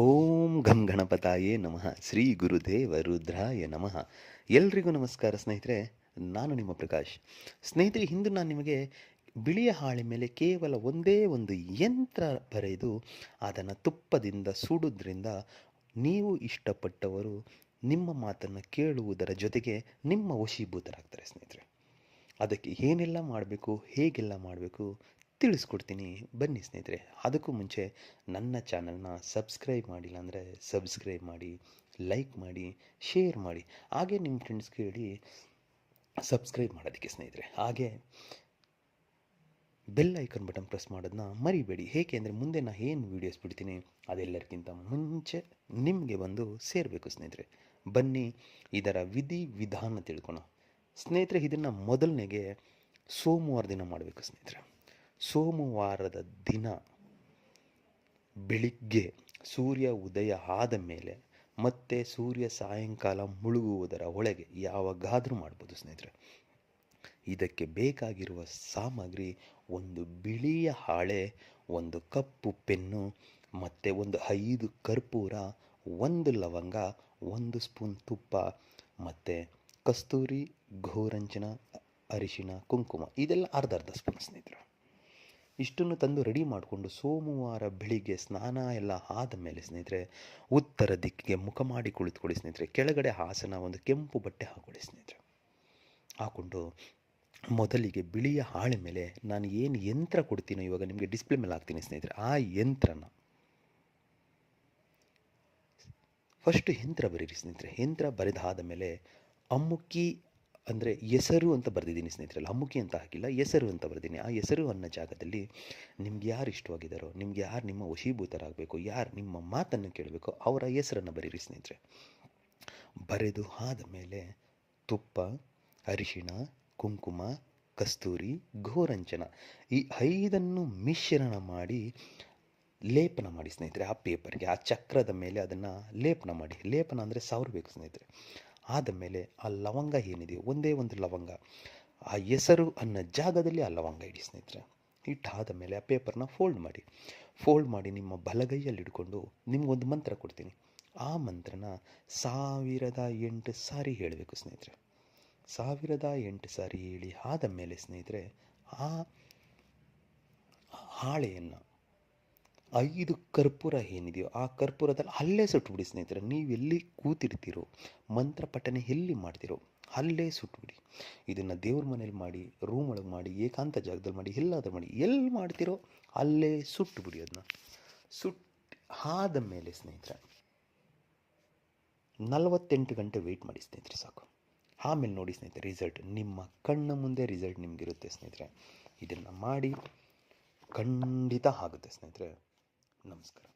ಓಂ ಘಂ ಗಣಪತಾಯೇ ನಮಃ. ಶ್ರೀ ಗುರುದೇವ ರುದ್ರಾಯ ನಮಃ. ಎಲ್ರಿಗೂ ನಮಸ್ಕಾರ ಸ್ನೇಹಿತರೆ, ನಾನು ನಿಮ್ಮ ಪ್ರಕಾಶ್. ಸ್ನೇಹಿತರೆ ಹಿಂದೆ ನಾನು ನಿಮಗೆ ಬಿಳಿಯ ಹಾಳೆ ಮೇಲೆ ಕೇವಲ ಒಂದೇ ಒಂದು ಯಂತ್ರ ಬರೆದು ಅದನ್ನು ತುಪ್ಪದಿಂದ ಸುಡೋದ್ರಿಂದ ನೀವು ಇಷ್ಟಪಟ್ಟವರು ನಿಮ್ಮ ಮಾತನ್ನು ಕೇಳುವುದರ ಜೊತೆಗೆ ನಿಮ್ಮ ವಶೀಭೂತರಾಗ್ತಾರೆ ಸ್ನೇಹಿತರೆ. ಅದಕ್ಕೆ ಏನೆಲ್ಲ ಮಾಡಬೇಕು, ಹೇಗೆಲ್ಲ ಮಾಡಬೇಕು ತಿಳಿಸ್ಕೊಡ್ತೀನಿ. ಬನ್ನಿ ಸ್ನೇಹಿತರೆ, ಅದಕ್ಕೂ ಮುಂಚೆ ನನ್ನ ಚಾನಲ್ನ ಸಬ್ಸ್ಕ್ರೈಬ್ ಮಾಡಿಲ್ಲ ಅಂದರೆ ಸಬ್ಸ್ಕ್ರೈಬ್ ಮಾಡಿ, ಲೈಕ್ ಮಾಡಿ, ಶೇರ್ ಮಾಡಿ. ಹಾಗೆ ನಿಮ್ಮ ಫ್ರೆಂಡ್ಸ್ಗೆ ಹೇಳಿ ಸಬ್ಸ್ಕ್ರೈಬ್ ಮಾಡೋದಕ್ಕೆ ಸ್ನೇಹಿತರೆ. ಹಾಗೆ ಬೆಲ್ ಐಕನ್ ಬಟನ್ ಪ್ರೆಸ್ ಮಾಡೋದನ್ನ ಮರಿಬೇಡಿ. ಏಕೆ ಅಂದರೆ ಮುಂದೆ ನಾನು ಏನು ವೀಡಿಯೋಸ್ ಬಿಡ್ತೀನಿ ಅದೆಲ್ಲರಿಗಿಂತ ಮುಂಚೆ ನಿಮಗೆ ಬಂದು ಸೇರಬೇಕು ಸ್ನೇಹಿತರೆ. ಬನ್ನಿ ಇದರ ವಿಧಿ ವಿಧಾನ ತಿಳ್ಕೊಳ್ಳೋಣ ಸ್ನೇಹಿತರೆ, ಇದನ್ನು ಮೊದಲನೆಗೆ ಸೋಮವಾರ ದಿನ ಮಾಡಬೇಕು ಸ್ನೇಹಿತರೆ. ಸೋಮವಾರದ ದಿನ ಬೆಳಿಗ್ಗೆ ಸೂರ್ಯ ಉದಯ ಆದ ಮೇಲೆ ಮತ್ತೆ ಸೂರ್ಯ ಸಾಯಂಕಾಲ ಮುಳುಗುವುದರ ಒಳಗೆ ಯಾವಾಗಾದರೂ ಮಾಡ್ಬೋದು ಸ್ನೇಹಿತರೆ. ಇದಕ್ಕೆ ಬೇಕಾಗಿರುವ ಸಾಮಗ್ರಿ ಒಂದು ಬಿಳಿಯ ಹಾಳೆ, ಒಂದು ಕಪ್ಪು ಪೆನ್ನು, ಮತ್ತು ಒಂದು ಐದು ಕರ್ಪೂರ, ಒಂದು ಲವಂಗ, ಒಂದು ಸ್ಪೂನ್ ತುಪ್ಪ, ಮತ್ತು ಕಸ್ತೂರಿ ಘೋರಂಚನ ಅರಿಶಿನ ಕುಂಕುಮ ಇದೆಲ್ಲ ಅರ್ಧ ಅರ್ಧ ಸ್ಪೂನ್ ಸ್ನೇಹಿತರು. ಇಷ್ಟನ್ನು ತಂದು ರೆಡಿ ಮಾಡಿಕೊಂಡು ಸೋಮವಾರ ಬೆಳಿಗ್ಗೆ ಸ್ನಾನ ಎಲ್ಲ ಆದ ಮೇಲೆ ಸ್ನೇಹಿತರೆ, ಉತ್ತರ ದಿಕ್ಕಿಗೆ ಮುಖ ಮಾಡಿ ಕುಳಿತುಕೊಳ್ಳಿ ಸ್ನೇಹಿತರೆ. ಕೆಳಗಡೆ ಹಾಸನ ಒಂದು ಕೆಂಪು ಬಟ್ಟೆ ಹಾಕೊಳ್ಳಿ ಸ್ನೇಹಿತರೆ. ಹಾಕ್ಕೊಂಡು ಮೊದಲಿಗೆ ಬಿಳಿಯ ಹಾಳೆ ಮೇಲೆ ನಾನು ಏನು ಯಂತ್ರ ಕೊಡ್ತೀನೋ ಇವಾಗ ನಿಮಗೆ ಡಿಸ್ಪ್ಲೇ ಮೇಲೆ ಹಾಕ್ತೀನಿ ಸ್ನೇಹಿತರೆ. ಆ ಯಂತ್ರನ ಫಸ್ಟ್ ಯಂತ್ರ ಬರೀರಿ ಸ್ನೇಹಿತರೆ. ಯಂತ್ರ ಬರೆದಾದ ಮೇಲೆ ಅಮ್ಮುಕ್ಕಿ ಅಂದರೆ ಹೆಸರು ಅಂತ ಬರೆದಿದ್ದೀನಿ ಸ್ನೇಹಿತರೆ ಹಮ್ಮುಖಿ ಅಂತ ಹಾಕಿಲ್ಲ, ಹೆಸರು ಅಂತ ಬರೆದಿದ್ದೀನಿ ಆ ಹೆಸರು ಅನ್ನೋ ಜಾಗದಲ್ಲಿ ನಿಮ್ಗೆ ಯಾರು ಇಷ್ಟವಾಗಿದ್ದಾರೋ ನಿಮ್ಗೆ ಯಾರು ನಿಮ್ಮ ವಶೀಭೂತರಾಗಬೇಕು, ಯಾರು ನಿಮ್ಮ ಮಾತನ್ನು ಕೇಳಬೇಕು, ಅವರ ಹೆಸರನ್ನು ಬರೀರಿ ಸ್ನೇಹಿತರೆ. ಬರೆದು ಆದ ಮೇಲೆ ತುಪ್ಪ, ಅರಿಶಿಣ, ಕುಂಕುಮ, ಕಸ್ತೂರಿ, ಘೋರಂಚನ ಈ ಐದನ್ನು ಮಿಶ್ರಣ ಮಾಡಿ ಲೇಪನ ಮಾಡಿ ಸ್ನೇಹಿತರೆ, ಆ ಪೇಪರ್ಗೆ ಆ ಚಕ್ರದ ಮೇಲೆ ಅದನ್ನು ಲೇಪನ ಮಾಡಿ. ಲೇಪನ ಅಂದರೆ ಸಾವಿರಬೇಕು ಸ್ನೇಹಿತರೆ. ಆದ ಮೇಲೆ ಆ ಲವಂಗ ಏನಿದೆಯೋ ಒಂದೇ ಒಂದು ಲವಂಗ. ಆ ಹೆಸರು ಅನ್ನೋ ಜಾಗದಲ್ಲಿ ಆ ಲವಂಗ ಇಡಿ ಸ್ನೇಹಿತರೆ. ಇಟ್ಟಾದ ಮೇಲೆ ಆ ಪೇಪರ್ನ ಫೋಲ್ಡ್ ಮಾಡಿ. ಫೋಲ್ಡ್ ಮಾಡಿ ನಿಮ್ಮ ಬಲಗೈಯಲ್ಲಿ ಹಿಡ್ಕೊಂಡು ನಿಮಗೊಂದು ಮಂತ್ರ ಕೊಡ್ತೀನಿ. ಆ ಮಂತ್ರನ ಸಾವಿರದ ಎಂಟು ಸಾರಿ ಹೇಳಬೇಕು ಸ್ನೇಹಿತರೆ. ಸಾವಿರದ ಎಂಟು ಸಾರಿ ಹೇಳಿ ಆದ ಮೇಲೆ ಸ್ನೇಹಿತರೆ ಆ ಹಾಳೆಯನ್ನು ಐದು ಕರ್ಪೂರ ಏನಿದೆಯೋ ಆ ಕರ್ಪೂರದಲ್ಲಿ ಅಲ್ಲೇ ಸುಟ್ಬಿಡಿ ಸ್ನೇಹಿತರೆ, ನೀವು ಎಲ್ಲಿ ಕೂತಿರ್ತೀರೋ, ಮಂತ್ರ ಪಠನೆ ಎಲ್ಲಿ ಮಾಡ್ತಿರೋ, ಅಲ್ಲೇ ಸುಟ್ಬಿಡಿ. ಇದನ್ನು ದೇವ್ರ ಮನೇಲಿ ಮಾಡಿ ರೂಮ್ ಒಳಗೆ ಮಾಡಿ, ಏಕಾಂತ ಜಾಗದಲ್ಲಿ ಮಾಡಿ, ಎಲ್ಲಾದರೂ ಮಾಡಿ, ಎಲ್ಲಿ ಮಾಡ್ತಿರೋ ಅಲ್ಲೇ ಸುಟ್ಟುಬಿಡಿ ಅದನ್ನ ಸುಟ್ಟು ಆದ ಮೇಲೆ ಸ್ನೇಹಿತರೆ, ನಲವತ್ತೆಂಟು ಗಂಟೆ ವೆಯ್ಟ್ ಮಾಡಿ ಸ್ನೇಹಿತರೆ ಸಾಕು. ಆಮೇಲೆ ನೋಡಿ ಸ್ನೇಹಿತರೆ ರಿಸಲ್ಟ್ ನಿಮ್ಮ ಕಣ್ಣ ಮುಂದೆ ರಿಸಲ್ಟ್ ನಿಮಗಿರುತ್ತೆ ಸ್ನೇಹಿತರೆ. ಇದನ್ನು ಮಾಡಿ ಖಂಡಿತ ಆಗುತ್ತೆ ಸ್ನೇಹಿತರೆ. ನಮಸ್ಕಾರ